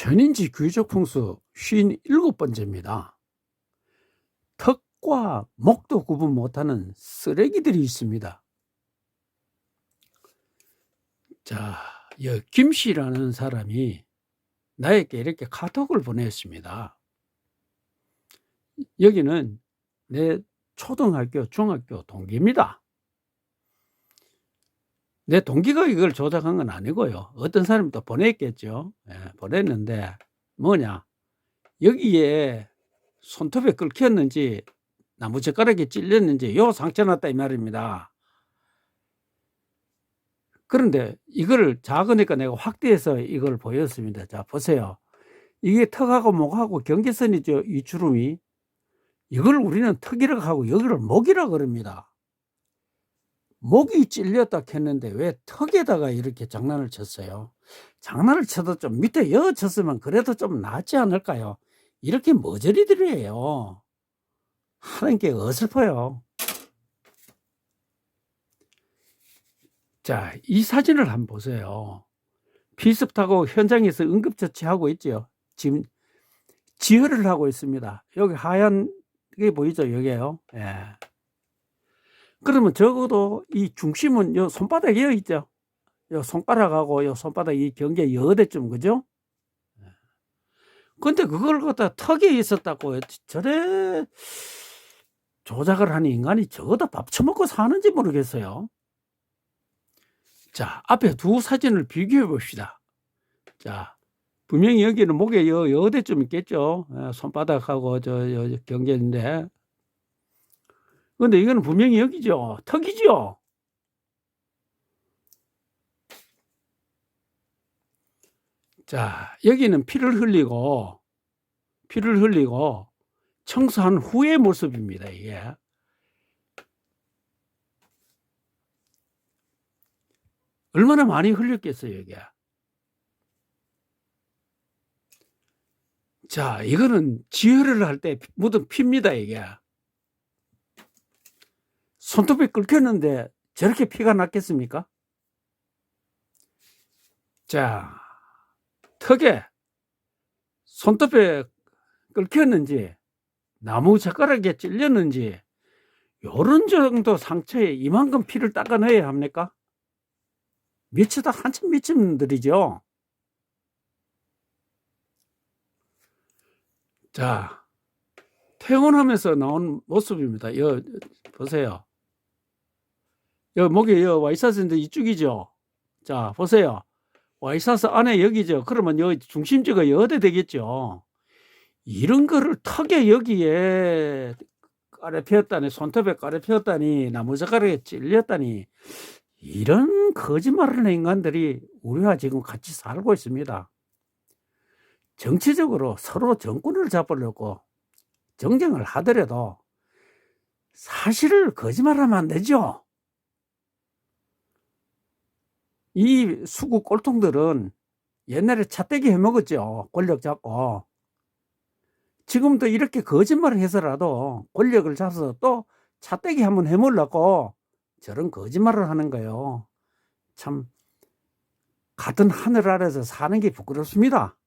전인지 귀족 풍수 57번째입니다. 턱과 목도 구분 못하는 쓰레기들이 있습니다. 자, 여 김씨라는 사람이 나에게 이렇게 카톡을 보냈습니다. 여기는 내 초등학교, 중학교 동기입니다. 내 동기가 이걸 조작한 건 아니고요. 어떤 사람이 또 보냈겠죠. 예, 보냈는데 뭐냐 여기에 손톱에 긁혔는지 나무젓가락에 찔렸는지 요 상처 났다 이 말입니다. 그런데 이걸 작으니까 내가 확대해서 이걸 보였습니다. 자 보세요. 이게 턱하고 목하고 경계선이죠. 이 주름이. 이걸 우리는 턱이라고 하고 여기를 목이라 그럽니다. 목이 찔렸다 했는데 왜 턱에다가 이렇게 장난을 쳤어요? 장난을 쳐도 좀 밑에 여 쳤으면 그래도 좀 낫지 않을까요? 이렇게 머저리들이에요. 하는 게 어설퍼요. 자, 이 사진을 한번 보세요. 비습하고 현장에서 응급처치하고 있죠. 지금 지혈을 하고 있습니다. 여기 하얀 게 보이죠? 여기에요. 예. 그러면 적어도 이 중심은 요 손바닥에 여 있죠. 요 손가락하고 요 손바닥 이 경계 여대쯤 그죠? 근데 그걸 갖다 턱에 있었다고 저래 조작을 하는 인간이 적어도 밥 처먹고 사는지 모르겠어요. 자, 앞에 두 사진을 비교해 봅시다. 자, 분명히 여기는 목에 여, 여대쯤 있겠죠. 예, 손바닥하고 저, 여, 경계인데. 근데 이거는 분명히 여기죠. 턱이죠. 자, 여기는 피를 흘리고, 피를 흘리고, 청소한 후의 모습입니다, 이게. 얼마나 많이 흘렸겠어요, 이게. 자, 이거는 지혈을 할 때 묻은 피입니다, 이게. 손톱이 끓였는데 저렇게 피가 났겠습니까? 자, 턱에 손톱에 끓였는지 나무 젓가락에 찔렸는지 요런 정도 상처에 이만큼 피를 닦아내야 합니까? 미치다 한참 미친 들이죠. 자, 퇴원하면서 나온 모습입니다. 여 보세요. 여 목에 여 와이사스인데 이쪽이죠. 자, 보세요. 와이사스 안에 여기죠. 그러면 여 중심지가 여대 되겠죠. 이런 거를 턱에 여기에 까래 피었다니 손톱에 까래 피었다니 나무젓가락에 찔렸다니 이런 거짓말을 하는 인간들이 우리와 지금 같이 살고 있습니다. 정치적으로 서로 정권을 잡으려고 정쟁을 하더라도 사실을 거짓말하면 안 되죠. 이 수구 꼴통들은 옛날에 차떼기 해먹었죠. 권력 잡고. 지금도 이렇게 거짓말을 해서라도 권력을 잡아서 또 차떼기 한번 해먹으려고 저런 거짓말을 하는 거예요. 참, 같은 하늘 아래서 사는 게 부끄럽습니다.